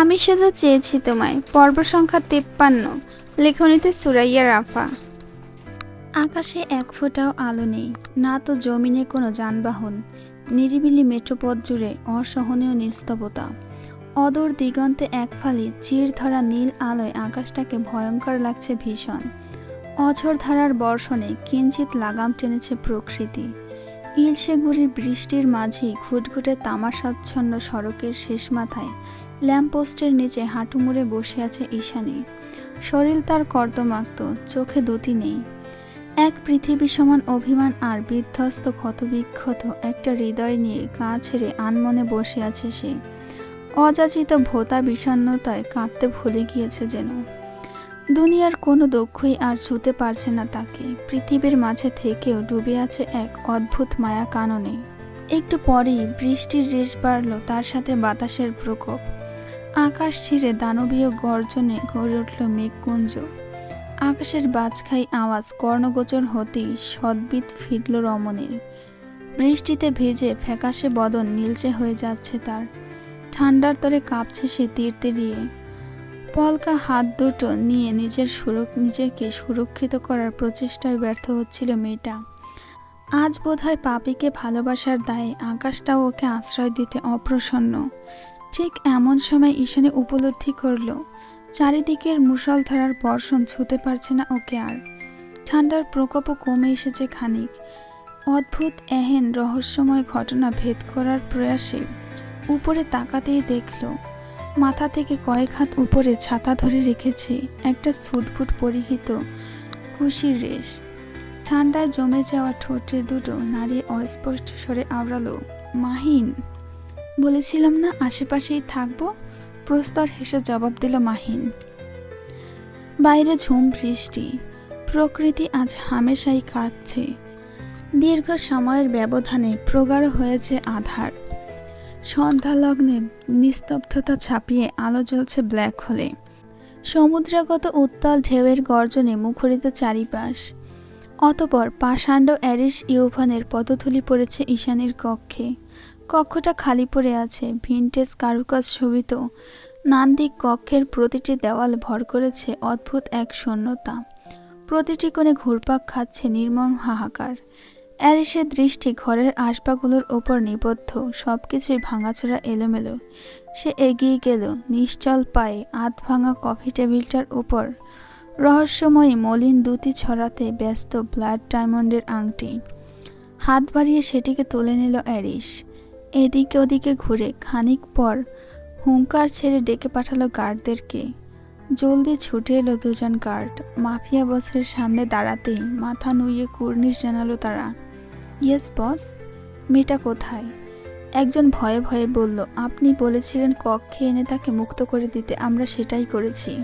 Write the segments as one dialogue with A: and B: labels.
A: আমি শুধু চেয়েছি তোমায়, পর্ব সংখ্যা তেপ্পান্ন, লেখনীতে সুরাইয়া রাফা। আকাশে এক ফোঁটাও আলো নেই, না তো জমিনে কোনো যানবাহন, নিরিবিলি মেট্রোপথ জুড়ে অসহনীয় নিস্তবতা। অদূর দিগন্তে এক ফালি চির ধরা নীল আলোয় আকাশটাকে ভয়ঙ্কর লাগছে ভীষণ। অঝোর ধারার বর্ষণে কিঞ্চিত লাগাম টেনেছে প্রকৃতি। ইলশেগুড়ির বৃষ্টির মাঝেই ঘুটঘুটে তামাশাচ্ছন্ন সড়কের শেষ মাথায় ল্যাম্পপোস্টের নিচে হাঁটু মুড়ে বসে আছে ঈশানী। শরীর তার কর্দমাক্ত, চোখে দুটি নেই। এক পৃথিবী সমান অভিমান আর বিধ্বস্ত ক্ষতবিক্ষত একটা হৃদয় নিয়ে গা ছেড়ে আনমনে বসে আছে সে। অযাচিত ভোতা বিষণ্ণতায় কাঁদতে ভুলে গিয়েছে যেন। দুনিয়ার কোনো দুঃখই আর ছুতে পারছে না তাকে। পৃথিবীর মাঝে থেকেও ডুবে আছে এক অদ্ভুত মায়া কাননে। একটু পরেই বৃষ্টির রেশ বাড়ল তার সাথে বাতাসের প্রকোপ। আকাশ ছিঁড়ে দানবীয় গর্জনে গড়ে উঠল মেঘকুঞ্জ। আকাশের বাজখাই আওয়াজ কর্ণগোচর হতেই সদ্বিত ফিরল রমণীর। বৃষ্টিতে ভেজে ফ্যাকাশে বদন নীলচে হয়ে যাচ্ছে তার। ঠান্ডার তরে কাঁপছে সে তীর তিরিয়ে পলকা হাত দুটো নিয়ে নিজের সুরক, নিজেকে সুরক্ষিত করার প্রচেষ্টায় ব্যর্থ হচ্ছিল মেয়েটা। আজ বোধহয় পাপিকে ভালোবাসার দায়ে আকাশটাও ওকে আশ্রয় দিতে অপ্রসন্ন। ঠিক এমন সময় ঈশানে উপলব্ধি করল, চারিদিকের মুষলধারার বর্ষণ ছুতে পারছে না ওকে আর। ঠান্ডার প্রকোপও কমে এসেছে খানিক। অদ্ভুত, এহেন রহস্যময় ঘটনা ভেদ করার প্রয়াসে উপরে তাকাতেই দেখল মাথা থেকে কয়েক হাত উপরে ছাতা ধরে রেখেছে একটা সুটবুট পরিহিত খুশির রেশ। ঠান্ডায় জমে যাওয়া ঠোঁটের দুটো নারী অস্পষ্ট স্বরে আওড়ালো, মাহিন? বলেছিলাম না আশেপাশেই থাকব। প্রস্তর হেসে জবাব দিল মাহিন। বাইরে ঝুম বৃষ্টি, প্রকৃতি আজ হামেশাই কাঁদছে। দীর্ঘ সময়ের ব্যবধানে প্রগাঢ় হয়েছে আধার। সন্ধ্যালগ্নে নিস্তব্ধতা ছাপিয়ে আলো জ্বলছে ব্ল্যাক হোলে। সমুদ্রগত উত্তাল ঢেউয়ের গর্জনে মুখরিত চারিপাশ। অতপর পাষাণ্ড অ্যারিস ইউভানের পদধূলি পড়েছে ঈশানের কক্ষে। কক্ষটা খালি পড়ে আছে, ভিনটেজ কারুকাজ শোভিত। নান্দিক কক্ষের প্রতিটি দেওয়াল ভর করেছে অদ্ভুত এক শূন্যতা। প্রতিটি কোণে ঘুরপাক খাচ্ছে নির্মম হাহাকার। অ্যারিসের দৃষ্টি ঘরের আসবাগুলোর ওপর নিবদ্ধ সব কিছুই ভাঙাচোরা এলোমেলো। সে এগিয়ে গেল, নিশ্চল পায়ে, আধ ভাঙা কফি টেবিলটার উপর। রহস্যময়ী মলিন দুটি ছড়াতে ব্যস্ত ব্লাড ডায়মন্ডের আংটি। হাত বাড়িয়ে সেটিকে তুলে নিল অ্যারিস এদিকে ওদিকে ঘুরে খানিক পর হুঙ্কার ছেড়ে ডেকে পাঠালো গার্ডদেরকে। জলদি ছুটে এলো দুজন গার্ড। মাফিয়া বসের সামনে দাঁড়াতেই মাথা নুইয়ে কুর্নিশ জানালো তারা। Yes, boss. মেয়েটা কোথায়? একজন ভয়ে ভয়ে বলল, আপনি বলেছিলেন কক্ষে এনে তাকে মুক্ত করে দিতে, আমরা সেটাই করেছি।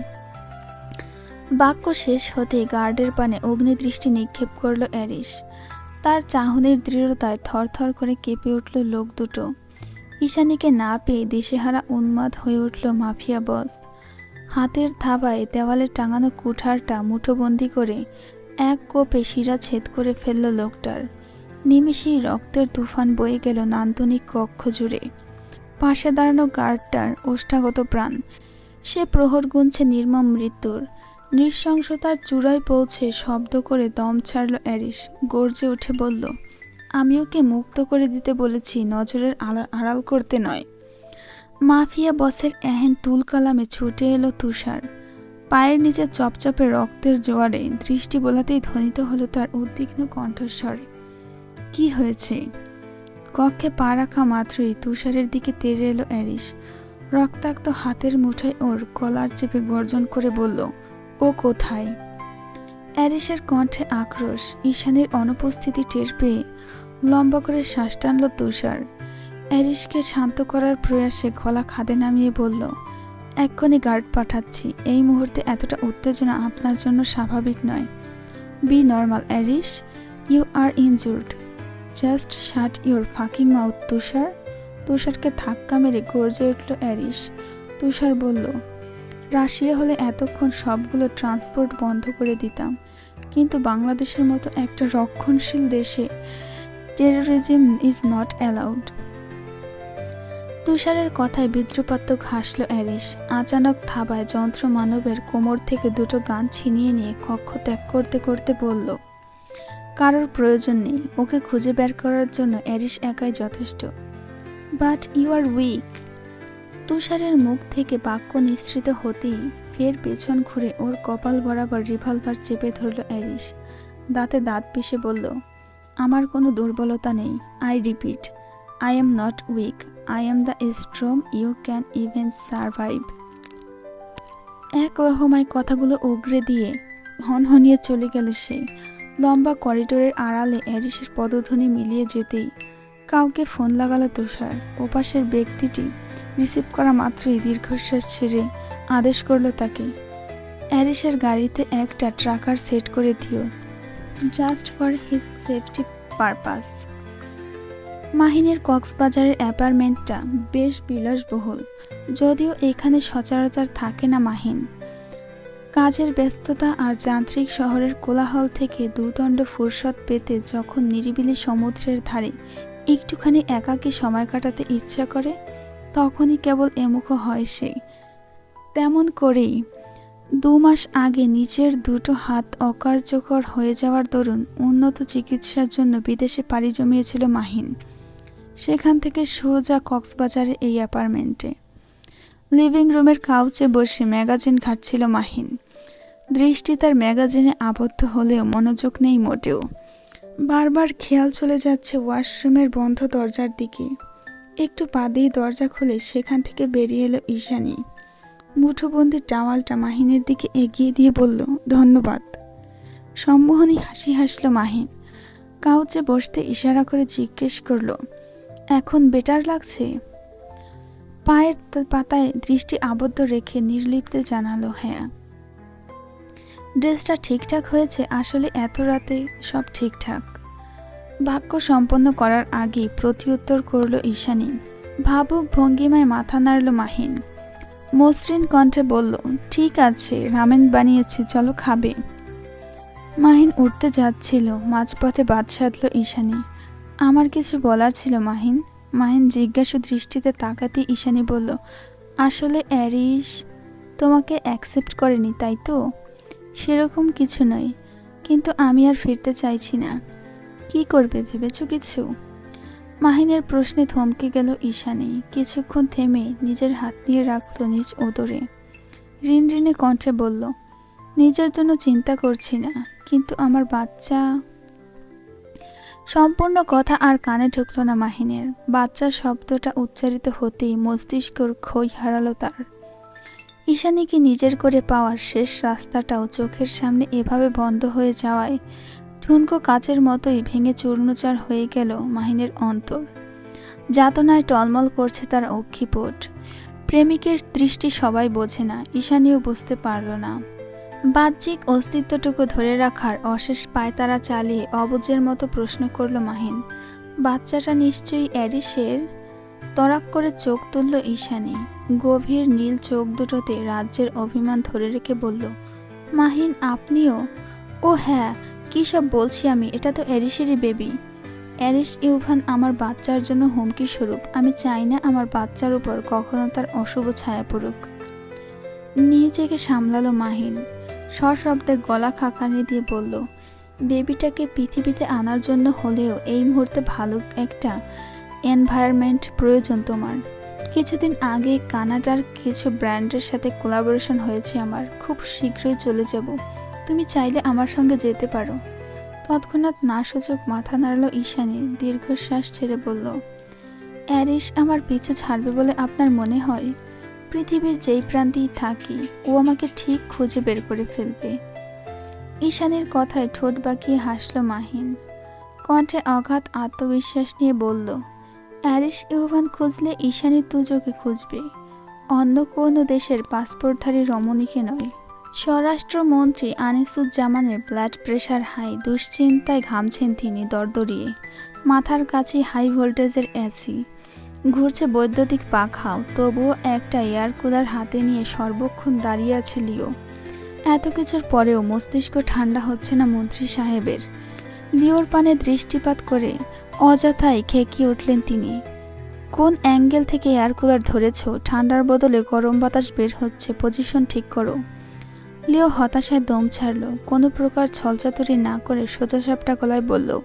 A: বাক্য শেষ হতেই গার্ডের পানে অগ্নিদৃষ্টি নিক্ষেপ করল অ্যারিস তার চাহনির দৃঢ়তায় থরথর করে কেঁপে উঠল লোক দুটো। ঈশানীকে না পেয়ে দিশেহারা উন্মাদ হয়ে উঠল মাফিয়া বস। হাতের থাবায় দেওয়ালে টাঙানো কুঠারটা মুঠোবন্দি করে এক কোপে শিরা ছেদ করে ফেলল লোকটার। নিমেষেই রক্তের তুফান বয়ে গেল নান্দনিক কক্ষ জুড়ে। পাশে দাঁড়ানো গার্ডটার ওষ্ঠাগত প্রাণ। সে প্রহর গুনছে নির্মম মৃত্যুর। নৃশংসতার চূড়ায় পৌঁছে শব্দ করে দম ছাড়ল অ্যারিস। গর্জে উঠে বলল, আমি ওকে মুক্ত করে দিতে বলেছি, নজরের আড়া- আড়াল করতে নয়। মাফিয়া বসের এহেন তুল কালামে ছুটে এলো তুষার। পায়ের নিচে চপচপে রক্তের জোয়ারে দৃষ্টি বোলাতেই ধ্বনিত হলো তার উদ্বিগ্ন কণ্ঠস্বর। কি হয়েছে? কক্ষে পা রাখা মাত্রই তুষারের দিকে তেড়ে এলো অ্যারিস রক্তাক্ত হাতের মুঠোয় ওর কলার চেপে গর্জন করে বলল, ও কোথায়? অ্যারিসের কণ্ঠে আক্রোশ, ঈশানের অনুপস্থিতি টের পেয়ে লম্বা করে শ্বাস টানল তুষার। অ্যারিসকে শান্ত করার প্রয়াসে গলা খাদে নামিয়ে বলল এক্ষণে গার্ড পাঠাচ্ছি। এই মুহূর্তে এতটা উত্তেজনা আপনার জন্য স্বাভাবিক নয়। Be normal Aris you are injured. Just shut your fucking mouth Tushar. তুষারকে ধাক্কা মেরে গর্জে উঠল অ্যারিস তুষার বলল, রাশিয়া হলে এতক্ষণ সবগুলো ট্রান্সপোর্ট বন্ধ করে দিতাম। কিন্তু বাংলাদেশের মতো একটা রক্ষণশীল দেশে টেরোরিজম ইজ নট অ্যালাউড তুষারের কথায় বিদ্রুপাত্মক হাসল অ্যারিস আচানক থাবায় যন্ত্র মানবের কোমর থেকে দুটো গান ছিনিয়ে নিয়ে কক্ষ ত্যাগ করতে করতে বলল কারোর প্রয়োজন নেই। ওকে খুঁজে বের করার জন্য অ্যারিস একাই যথেষ্ট। But you are weak. তুষারের মুখ থেকে বাক্য নিঃসৃত হতেই ফের পেছন ঘুরে ওর কপাল বরাবর রিভলভার চেপে ধরল অ্যারিস দাঁতে দাঁত পিষে বলল, আমার কোনো দুর্বলতা নেই। I repeat I am not weak I am the strong you can even survive এক লহমায় কথাগুলো উগরে দিয়ে হনহনিয়ে চলে গেল সে। লম্বা করিডোরের আড়ালে অ্যারিসের পদধ্বনি মিলিয়ে যেতেই কাউকে ফোন লাগালো তুষার। ওপাশের ব্যক্তিটি রিসিভ করা মাত্রই দীর্ঘশ্বাস ছেড়ে আদেশ করল তাকে। অ্যারিসের গাড়িতে একটা ট্রাকার সেট করে দিও। Just for his safety purpose. মাহিনের কক্সবাজারের অ্যাপার্টমেন্টটা বেশ বিলাসবহুল। যদিও এখানে সচরাচর থাকে না মাহিন। কাজের ব্যস্ততা আর যান্ত্রিক শহরের কোলাহল থেকে দুদণ্ড ফুরসত পেতে যখন নিরিবিলি সমুদ্রের ধারে একটুখানি একাকী সময় কাটাতে ইচ্ছা করে, তখনই কেবল এমুখ হয় সে। তেমন করেই দু মাস আগে নিচের দুটো হাত অকার্যকর হয়ে যাওয়ার দরুন উন্নত চিকিৎসার জন্য বিদেশে পাড়ি জমিয়েছিল মাহিন। সেখান থেকে সোজা কক্সবাজারে এই অ্যাপার্টমেন্টে। লিভিং রুমের কাউচে বসে ম্যাগাজিন ঘাটছিল মাহিন। দৃষ্টি তার ম্যাগাজিনে আবদ্ধ হলেও মনোযোগ নেই মোটেও। বারবার খেয়াল চলে যাচ্ছে ওয়াশরুমের বন্ধ দরজার দিকে। একটু বাদেই দরজা খুলে সেখান থেকে বেরিয়ে এলো ঈশানী। মুঠোবন্দির টাওয়ালটা মাহিনের দিকে এগিয়ে দিয়ে বলল, ধন্যবাদ। সম্মোহনী হাসি হাসল মাহিন। কাউচে বসতে ইশারা করে জিজ্ঞেস করল, এখন বেটার লাগছে? পায়ের পাতায় দৃষ্টি আবদ্ধ রেখে নির্লিপ্তে জানালো হ্যাঁ। ড্রেসটা ঠিকঠাক হয়েছে? আসলে এত রাতে সব ঠিকঠাক। বাক্য সম্পন্ন করার আগেই প্রত্যুত্তর করল ঈশানী। ভাবুক ভঙ্গিমায় মাথা নাড়ল মাহিন। মসৃণ কণ্ঠে বলল, ঠিক আছে, রামেন বানিয়েছি, চলো খাবে। মাহিন উঠতে যাচ্ছিল, মাঝপথে বাদ সাধল ঈশানী। আমার কিছু বলার ছিল মাহিন? মাহিন জিজ্ঞাসু দৃষ্টিতে তাকাতে ঈশানী বলল, আসলে অ্যারিস তোমাকে অ্যাকসেপ্ট করেনি, তাই তো? সেরকম কিছু নয়। কিন্তু আমি আর ফিরতে চাইছি না। কি করবে, ভেবেছো কিছু? মাহিনের প্রশ্নে থমকে গেল ঈশানী। কিছুক্ষণ থেমে নিজের হাত নিয়ে রাখল নিজ ওদরে। ঋণ ঋণে কণ্ঠে বলল, নিজের জন্য চিন্তা করছি না, কিন্তু আমার বাচ্চা সম্পূর্ণ কথা আর কানে ঢুকল না মাহিনের। বাচ্চা শব্দটা উচ্চারিত হতেই মস্তিষ্কর খই হারালো তার। ঈশানীকে নিজের করে পাওয়ার শেষ রাস্তাটাও চোখের সামনে এভাবে বন্ধ হয়ে যাওয়ায় ঠুনকো কাচের মতোই ভেঙে চূর্ণচার হয়ে গেল মাহিনের অন্তর। যাতনায় টলমল করছে তার অক্ষিপট। প্রেমিকের দৃষ্টি সবাই বোঝে না, ঈশানীও বুঝতে পারল না। বাহ্যিক অস্তিত্বটুকু ধরে রাখার অশেষ পায়তারা চালিয়ে অবুজের মতো প্রশ্ন করল মাহিন। বাচ্চাটা নিশ্চয়ই অ্যারিসের তরাক করে চোখ তুলল ঈশানী। গভীর নীল চোখ দুটোতে রাজ্যের অভিমান ধরে রেখে বলল, মাহিন, আপনিও? ও হ্যাঁ কী সব বলছি আমি? এটা তো অ্যারিসেরই বেবি। অ্যারিস ইউভান আমার বাচ্চার জন্য হুমকি স্বরূপ। আমি চাই না আমার বাচ্চার উপর কখনো তার অশুভ ছায়া পড়ুক। নিজেকে সামলালো মাহিন। সশব্দে গলা খাকানি দিয়ে বলল, বেবিটাকে পৃথিবীতে আনার জন্য হলেও এই মুহূর্তে ভালো একটা এনভায়রনমেন্ট প্রয়োজন তোমার। কিছুদিন আগে কানাডার কিছু ব্র্যান্ডের সাথে কোলাবোরেশন হয়েছে আমার। খুব শীঘ্রই চলে যাব। তুমি চাইলে আমার সঙ্গে যেতে পারো। তৎক্ষণাৎ নাসূচক মাথা নাড়ল ঈশানি, দীর্ঘশ্বাস ছেড়ে বলল অ্যারিস আমার পিছু ছাড়বে বলে আপনার মনে হয়? পৃথিবীর যেই প্রান্তেই থাকি, ও আমাকে ঠিক খুঁজে বের করে ফেলবে। ঈশানের কথায় ঠোঁট বাঁকিয়ে হাসল মাহিন কণ্ঠে অগাধ আত্মবিশ্বাস নিয়ে বলল, অ্যারিস ইউভান খুঁজলে ঈশানের তুজোকে খুঁজবে। অন্য কোনো দেশের পাসপোর্টধারী রমণীকে নয়। স্বরাষ্ট্রমন্ত্রী আনিসুজ্জামানের ব্লাড প্রেশার হাই, দুশ্চিন্তায় ঘামছেন তিনি দরদরিয়ে। মাথার কাছে হাই ভোল্টেজের এসি। ঘুরছে বৈদ্যুতিক পাখাও তবুও একটা এয়ার কুলার হাতে নিয়ে সর্বক্ষণ দাঁড়িয়ে আছে লিও। এত কিছুর পরেও মস্তিষ্ক ঠান্ডা হচ্ছে না মন্ত্রী সাহেবের। লিওর পানে দৃষ্টিপাত করে অযথাই খেকিয়ে উঠলেন তিনি। কোন অ্যাঙ্গেল থেকে এয়ার কুলার ধরেছ? ঠান্ডার বদলে গরম বাতাস বের হচ্ছে, পজিশন ঠিক করো। লিও হতাশায় দম ছাড়ল, কোনো প্রকার ছলচাতুরি না করে সোজাসাপটা গলায় বলল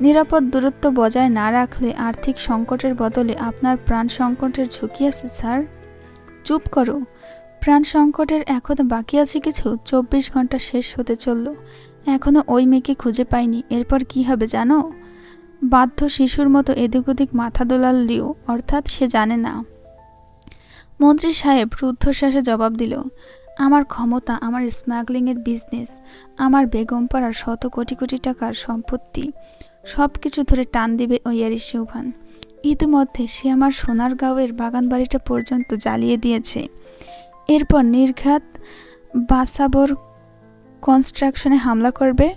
A: নিরাপদ দূরত্ব বজায় না রাখলে আর্থিক সংকটের বদলে আপনার প্রাণ সংকটের ঝুঁকি আছে, স্যার। চুপ করো। প্রাণ সংকটের এখনও বাকি আছে কিছু? চব্বিশ ঘণ্টা শেষ হতে চলল। এখনও ওই মেয়েকে খুঁজে পাইনি। এরপর কি হবে জানো? বাধ্য শিশুর মতো এদিক ওদিক মাথা দোলাল লিও, অর্থাৎ সে জানে না। মন্ত্রী সাহেব রুদ্ধশ্বাসে জবাব দিল, আমার ক্ষমতা, আমার স্মাগলিংয়ের বিজনেস, আমার বেগম পাড়ার শত কোটি কোটি টাকার সম্পত্তি সব কিছু ধরে টান দিবে ওই ইয়ারি সেউভান ইতিমধ্যে সে আমার সোনার গাঁওয়ের বাগান বাড়িটা পর্যন্ত জ্বালিয়ে দিয়েছে। এরপর নির্ঘাত বাসাবর কনস্ট্রাকশনে হামলা করবে?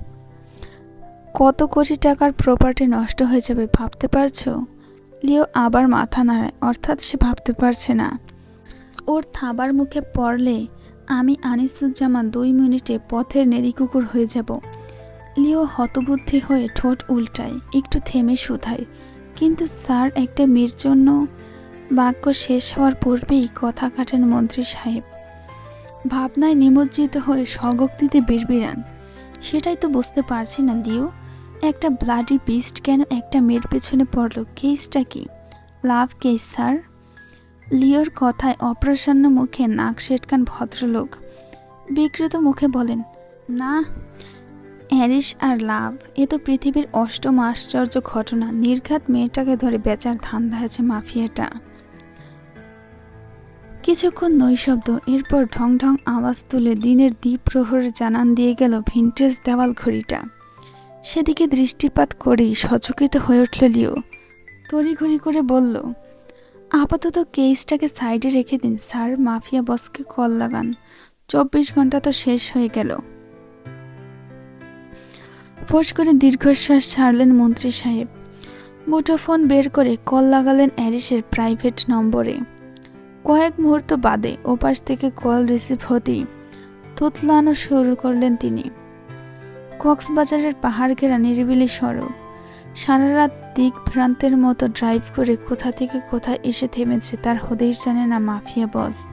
A: কত কোটি টাকার প্রপার্টি নষ্ট হয়ে যাবে ভাবতে পারছ? লিও আবার মাথা নাড়ায়, অর্থাৎ সে ভাবতে পারছে না। ওর থাবার মুখে পড়লে আমি আনিসুজ্জামান দুই মিনিটে পথের নেড়িকুকুর হয়ে যাব। লিও হতবুদ্ধি হয়ে ঠোঁট উল্টায়, একটু থেমে শুধায়। কিন্তু স্যার, একটা মেয়ের জন্য বাক্য শেষ হওয়ার পূর্বেই কথা কাটেন মন্ত্রী সাহেব। ভাবনায় নিমজ্জিত হয়ে স্বগক্তিতে বিড়বিড়ান। সেটাই তো বুঝতে পারছি না, লিও। একটা ব্লাডি বিস্ট কেন একটা মেয়ের পেছনে পড়ল? কেসটা কি? Love case sir? লিওর কথায় অপ্রসন্ন মুখে নাক সেটকান ভদ্রলোক। বিকৃত মুখে বলেন, না হ্যারিস আর লাভ, এ তো পৃথিবীর অষ্টম আশ্চর্য ঘটনা। নির্ঘাত মেয়েটাকে ধরে বেচার ধান্দা আছে মাফিয়াটা। কিছুক্ষণ নৈশব্দ, এরপর ঢং ঢং আওয়াজ তুলে দিনের দ্বীপ প্রহরে জানান দিয়ে গেল ভিন্টেজ দেওয়াল ঘড়িটা। সেদিকে দৃষ্টিপাত করেই সচকিত হয়ে উঠল লিও। তড়িঘড়ি করে বলল, আপাতত কেসটাকে সাইডে রেখে দিন, স্যার। মাফিয়া বসকে কল লাগান। চব্বিশ ঘণ্টা তো শেষ হয়ে গেল। ফোঁস করে দীর্ঘশ্বাস ছাড়লেন মন্ত্রী সাহেব। মুঠোফোন বের করে কল লাগালেন অ্যারিসের প্রাইভেট নম্বরে। কয়েক মুহূর্ত বাদে ওপাশ থেকে কল রিসিভ হতেই তুতলানো শুরু করলেন তিনি। কক্সবাজারের পাহাড় ঘেরা নিরিবিলি সড়ক। সারা রাত দিক ভ্রান্তের মতো ড্রাইভ করে কোথা থেকে কোথায় এসে থেমেছে তার হদেশ জানে না মাফিয়া বস।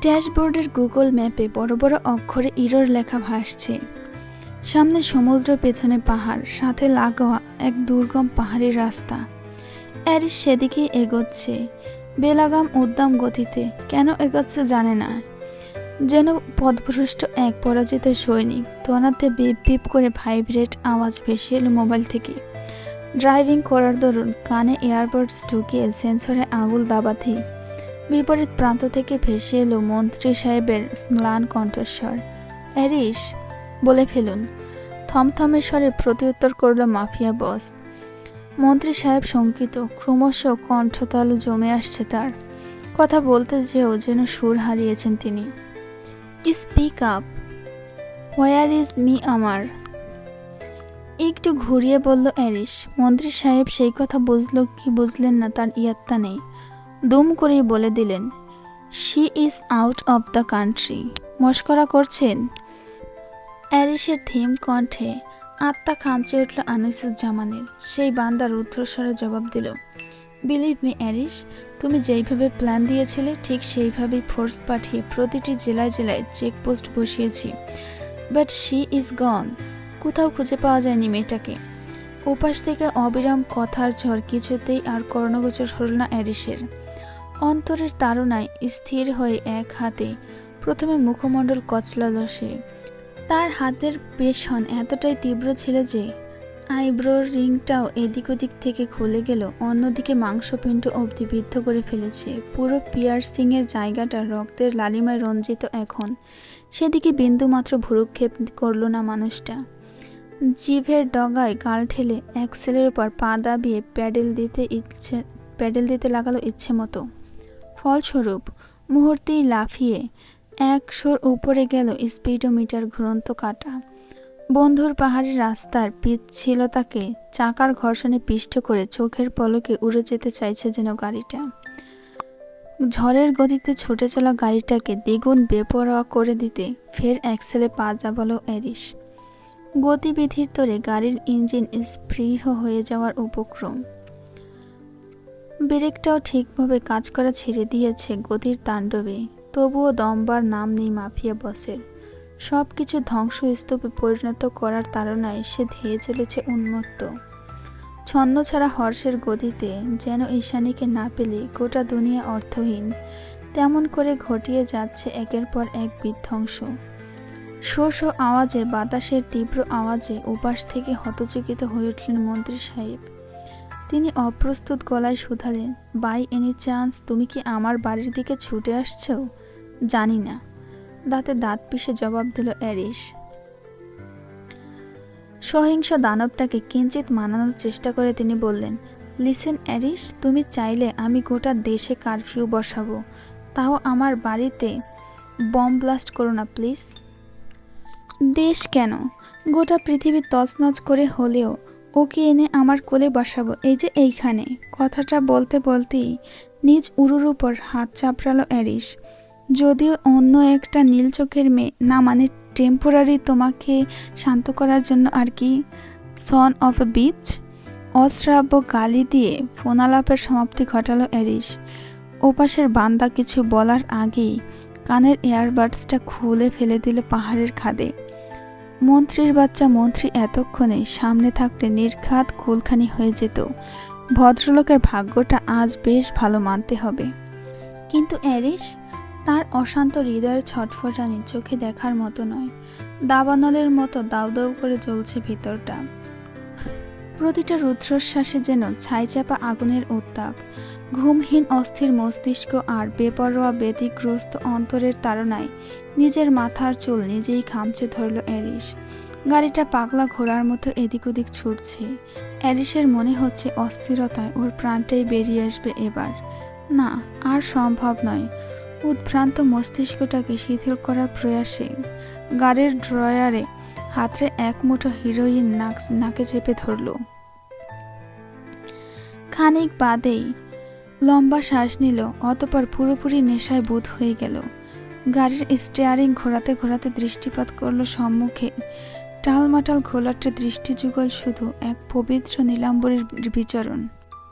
A: ড্যাশবোর্ডের গুগল ম্যাপে বড় বড় অক্ষরে ইরোর লেখা ভাসছে। সামনে সমুদ্র পেছনে পাহাড়, সাথে লাগোয়া এক দুর্গম পাহাড়ি রাস্তা। অ্যারিস সেদিকে এগোচ্ছে। বেলাগাম উদ্দাম গতিতে কেন এগোচ্ছে জানে না। যেন পদভ্রষ্ট এক পরাজিত সৈনিক তনাতে বিপ বিপ করে ভাইব্রেট আওয়াজ ভেসে এলো মোবাইল থেকে। ড্রাইভিং করার দরুন কানে এয়ারবাডস ঢুকিয়ে সেন্সরে আঙুল দাবাতেই বিপরীত প্রান্ত থেকে ভেসে এলো মন্ত্রী সাহেবের স্নান কণ্ঠস্বর। অ্যারিস বলে ফেলুন। থমথমে স্বরে প্রত্যুত্তর করল মাফিয়া বস। মন্ত্রী সাহেব শঙ্কিত, ক্রমশ কণ্ঠতাল জমে আসছে তার। কথা বলতে যেও যেন সুর হারিয়েছেন তিনি। Speak up where is me আমার একটু ঘুরিয়ে বলল অ্যারিস মন্ত্রী সাহেব সেই কথা বুঝলো কি বুঝলেন না তার ইয়াত্তা নেই। দুম করেই বলে দিলেন she is out of the country মস্করা করছেন? অ্যারিসের থিম কণ্ঠে আত্মা খামচে উঠল আনিসুজ্জামানের। সেই বান্দা রুদ্রস্বরে জবাব দিল বিলিভ মি অ্যারিস, তুমি যেইভাবে প্ল্যান দিয়েছিলে, ঠিক সেইভাবেই ফোর্স পাঠিয়ে প্রতিটি জেলায় জেলায় চেকপোস্ট বসিয়েছি। বাট শি ইজ গন কোথাও খুঁজে পাওয়া যায়নি মেয়েটাকে। ওপাশ থেকে অবিরাম কথার ঝড় কিছুতেই আর কর্ণগোচর হল না অ্যারিসের। অন্তরের তাড়নায় স্থির হয়ে এক হাতে প্রথমে মুখমণ্ডল কচলাল সে। তার হাতের পেশন এতটাই তীব্র ছিল যে আইব্রোর রিংটাও এদিক ওদিক থেকে খুলে গেল, অন্যদিকে মাংসপিণ্ড অবধি বিদ্ধ করে ফেলেছে। পুরো পিয়ার্সিংয়ের জায়গাটা রক্তের লালিমায় রঞ্জিত এখন। সেদিকে বিন্দুমাত্র ভুরুক্ষেপ করল না মানুষটা। জিভের ডগায় গাল ঠেলে অ্যাক্সেলের উপর পা দাবিয়ে প্যাডেল দিতে ইচ্ছে, প্যাডেল দিতে লাগালো ইচ্ছে মতো। ফলস্বরূপ মুহূর্তেই লাফিয়ে একশোর উপরে গেল স্পিডোমিটার ঘুরন্ত কাটা। বন্ধুর পাহাড়ি রাস্তার পিচ্ছিলতাকে চাকার ঘর্ষণে পিষ্ট করে চোখের পলকে উড়ে যেতে চাইছে যেন গাড়িটা। ঝড়ের গতিতে ছুটে চলা গাড়িটাকে দ্বিগুণ বেপরোয়া করে দিতে ফের অ্যাক্সেলে পা জাবালো অ্যারিস। গতিবিধির তোরে গাড়ির ইঞ্জিন স্পৃহ হয়ে যাওয়ার উপক্রম। ব্রেকটাও ঠিকভাবে কাজ করা ছেড়ে দিয়েছে গতির তাণ্ডবে। তবুও দমবার নাম নেই মাফিয়া বসের। সব কিছু ধ্বংসস্তূপে পরিণত করার তাড়নায় সে ধেয়ে চলেছে উন্মুক্ত ছন্দ ছাড়া হর্ষের গদিতে যেন ঈশানীকে না পেলে গোটা দুনিয়া অর্থহীন। তেমন করে ঘটিয়ে যাচ্ছে একের পর এক বিধ্বংস। শো শো আওয়াজে, বাতাসের তীব্র আওয়াজে উপাস থেকে হতচকিত হয়ে উঠলেন মন্ত্রী সাহেব। তিনি অপ্রস্তুত গলায় শুধালেন বাই এনি চান্স, তুমি কি আমার বাড়ির দিকে ছুটে আসছো? জানি না। দাঁতে দাঁত পিষে জবাব দিল অ্যারিস সহিংস দানবটাকে কিঞ্চিত মানানোর চেষ্টা করে তিনি বললেন, লিসেন অ্যারিস তুমি চাইলে আমি গোটা দেশে কারফিউ বসাবো। তাও আমার বাড়িতে বম ব্লাস্ট করো না, প্লিজ। দেশ কেন? গোটা পৃথিবী তছনছ করে হলেও ওকে এনে আমার কোলে বসাবো। এই যে এইখানে। কথাটা বলতে বলতেই নিজ উরুর উপর হাত চাপড়ালো অ্যারিস যদিও অন্য একটা নীল চোখের মেয়ে, না মানে টেম্পোরারি তোমাকে শান্ত করার জন্য আর কি? সন অফ এ বিচ অশ্রাব্য গালি দিয়ে ফোনালাপের সমাপ্তি ঘটালো অ্যারিস ওপাশের বান্দা কিছু বলার আগেই কানের এয়ারবাডসটা খুলে ফেলে দিল পাহাড়ের খাদে। মন্ত্রীর বাচ্চা মন্ত্রী এতক্ষণে সামনে থাকলে নির্ঘাত কুলখানি হয়ে যেত। ভদ্রলোকের ভাগ্যটা আজ বেশ ভালো মানতে হবে। কিন্তু অ্যারিস তার অশান্ত হৃদয়ের ছটফটানি চোখে দেখার মতো নয়। দাবানলের মতো দাউ দাউ করে জ্বলছে ভিতরটা। প্রতিটা রুদ্রশ্বাসে যেন ছাইচাপা আগুনের উত্তাপ। ঘুমহীন অস্থির মস্তিষ্ক আর বেপরোয়া ব্যতিগ্রস্ত অন্তরের তাড়নায় নিজের মাথার চুল নিজেই খামচে ধরল অ্যারিস। গাড়িটা পাগলা ঘোড়ার মতো এদিক ওদিক ছুটছে। অ্যারিসের মনে হচ্ছে অস্থিরতায় ওর প্রাণটাই বেরিয়ে আসবে এবার। না, আর সম্ভব নয়। উদ্ভ্রান্ত মস্তিষ্কটাকে শিথিল করার প্রয়াসে গাড়ির ড্রয়ারে হাতে এক মুঠো হিরোইন নাক, নাকে চেপে ধরল। খানিক বাদেই লম্বা শ্বাস নিল, অতপর পুরোপুরি নেশায় বোধ হয়ে গেল। গাড়ির স্টিয়ারিং ঘোরাতে ঘোরাতে দৃষ্টিপাত করল সম্মুখে। টালমাটাল ঘোলাটে দৃষ্টি যুগল শুধু এক পবিত্র নীলাম্বরের বিচরণ।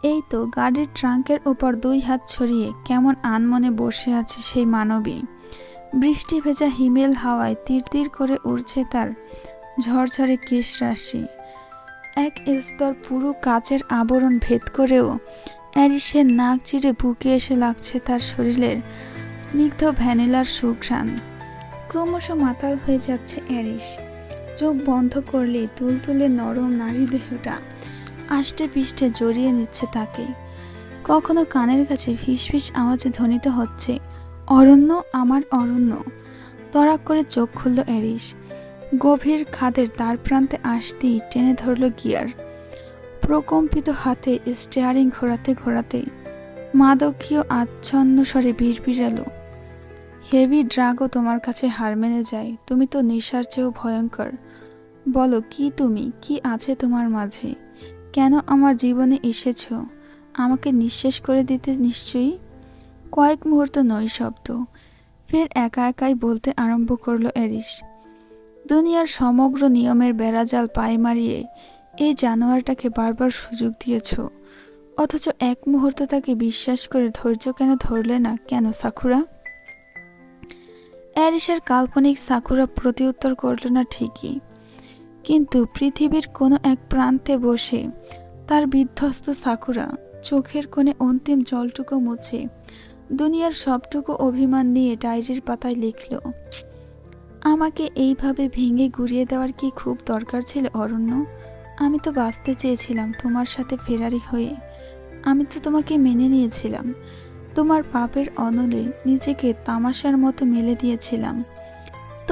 A: এই তো গাড়ির ট্রাঙ্কের ওপর দুই হাত ছড়িয়ে কেমন আনমনে বসে আছে সেই মানবী। বৃষ্টি ভেজা হিমেল হাওয়ায় তীর তীর করে উড়ছে তার ঝরঝরে কেশ রাশি এক স্তর পুরো কাচের আবরণ ভেদ করেও অ্যারিসের নাক চিরে বুকে এসে লাগছে তার শরীরের স্নিগ্ধ ভ্যানিলার সুঘ্রাণ। ক্রমশ মাতাল হয়ে যাচ্ছে অ্যারিস। চোখ বন্ধ করলে তুলতুলে নরম নারী দেহটা আষ্টে পিষ্টে জড়িয়ে নিচ্ছে তাকে। কখনো কানের কাছে ফিসফিস আওয়াজে ধ্বনিত হচ্ছে, অরণ্য আমার অরণ্য। তরাক করে চোখ খুলল অ্যারিস। গভীর খাদের তার প্রান্তে আসতেই টেনে ধরল গিয়ার। প্রকম্পিত হাতে স্টিয়ারিং ঘোরাতে ঘোরাতে মাদকীয় আচ্ছন্ন স্বরে বিড়বিড়ালো, হেভি ড্রাগও তোমার কাছে হার মেনে যায়, তুমি তো নেশার চেয়েও ভয়ঙ্কর। বলো, কি তুমি? কি আছে তোমার মাঝে? কেন আমার জীবনে এসেছ? আমাকে নিঃশেষ করে দিতে নিশ্চয়ই? কয়েক মুহূর্ত নয় শব্দ। ফের একা একাই বলতে আরম্ভ করল অ্যারিস দুনিয়ার সমগ্র নিয়মের বেড়াজাল পায়ে মারিয়ে এই জানোয়ারটাকে বারবার সুযোগ দিয়েছ। অথচ এক মুহূর্ত তাকে বিশ্বাস করে ধৈর্য কেন ধরলে না কেন, সাকুরা? অ্যারিসের কাল্পনিক সাকুরা প্রতিউত্তর করল না ঠিকই। কিন্তু পৃথিবীর কোনো এক প্রান্তে বসে তার বিধ্বস্ত সাকুরা চোখের কোণে অন্তিম জলটুকু মুছে দুনিয়ার সবটুকু অভিমান নিয়ে ডায়েরির পাতায় লিখল, আমাকে এইভাবে ভেঙে গুড়িয়ে দেওয়ার কি খুব দরকার ছিল, অরণ্য? আমি তো বাঁচতে চেয়েছিলাম তোমার সাথে ফেরারি হয়ে। আমি তো তোমাকে মেনে নিয়েছিলাম। তোমার পাপের অনলে নিজেকে তামাশার মতো মেলে দিয়েছিলাম।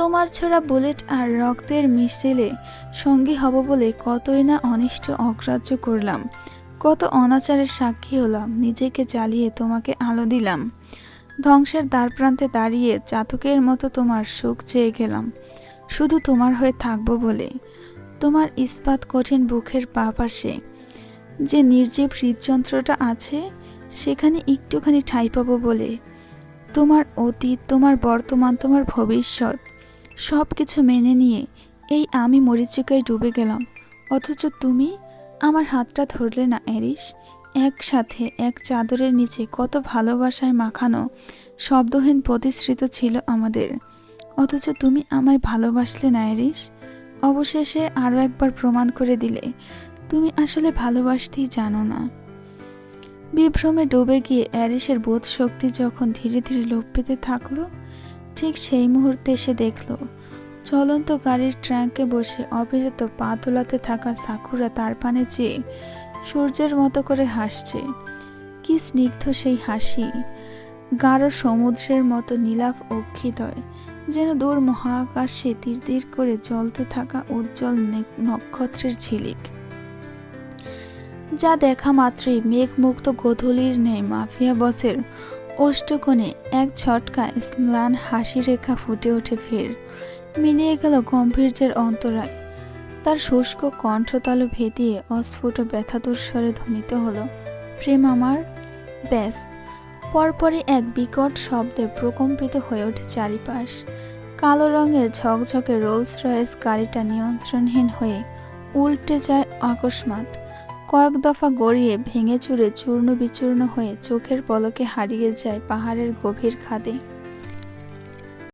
A: তোমার ছোড়া বুলেট আর রক্তের মিশেলে সঙ্গী হব বলে কতই না অনিষ্ট অগ্রাহ্য করলাম। কত অনাচারের সাক্ষী হলাম, নিজেকে জ্বালিয়ে তোমাকে আলো দিলাম। ধ্বংসের দ্বারপ্রান্তে দাঁড়িয়ে চাতকের মতো তোমার সুখ চেয়ে গেলাম। শুধু তোমার হয়ে থাকব বলে। তোমার ইস্পাত কঠিন বুকের পা পাশে যে নির্জীব হৃদযন্ত্রটা আছে, সেখানে একটুখানি ঠাঁই পাবো বলে। তোমার অতীত, তোমার বর্তমান, তোমার ভবিষ্যৎ সব কিছু মেনে নিয়ে এই আমি মরিচিকায় ডুবে গেলাম। অথচ তুমি আমার হাতটা ধরলে না এরিস একসাথে, এক চাদরের নিচে কত ভালোবাসায় মাখানো শব্দহীন প্রতিশ্রিত ছিল আমাদের। অথচ তুমি আমায় ভালোবাসলে না এরিস অবশেষে আরও একবার প্রমাণ করে দিলে, তুমি আসলে ভালোবাসতেই জানো না। বিভ্রমে ডুবে গিয়ে অ্যারিসের বোধ শক্তি যখন ধীরে ধীরে লোপ পেতে থাকল ঠিক সেই মুহূর্তে এসে দেখল, চলন্ত গাড়ির ট্র্যাঙ্কে বসে অবিরত পা তোলাতে থাকা সাকুরা তার পানে চেয়ে সূর্যের মতো করে হাসছে। কি স্নিগ্ধ সেই হাসি, গাঢ় সমুদ্রের মতো নীলাভ অক্ষিদয় যেন দূর মহাকাশে তীর তীর করে জ্বলতে থাকা উজ্জ্বল নক্ষত্রের ঝিলিক। যা দেখা মাত্রই মেঘমুক্ত গোধূলির ন্যায় মাফিয়া বসের অষ্টকোণে এক ছটকায় স্নান হাসি রেখা ফুটে ওঠে ফের। মিলিয়ে গেল গম্ভীর্যের অন্তরায়। তার শুষ্ক কণ্ঠতালু ভেদিয়ে অস্ফুট ব্যথাতুর স্বরে ধ্বনিত হলো, প্রেম আমার, ব্যাস। পরপরই এক বিকট শব্দে প্রকম্পিত হয়ে ওঠে চারিপাশ। কালো রঙের ঝকঝকে রোলস রয়েস গাড়িটা নিয়ন্ত্রণহীন হয়ে উল্টে যায় অকস্মাৎ। কয়েক দফা গড়িয়ে ভেঙে চুরে চূর্ণ বিচূর্ণ হয়ে চোখের পলকে হারিয়ে যায় পাহাড়ের গভীর খাদে।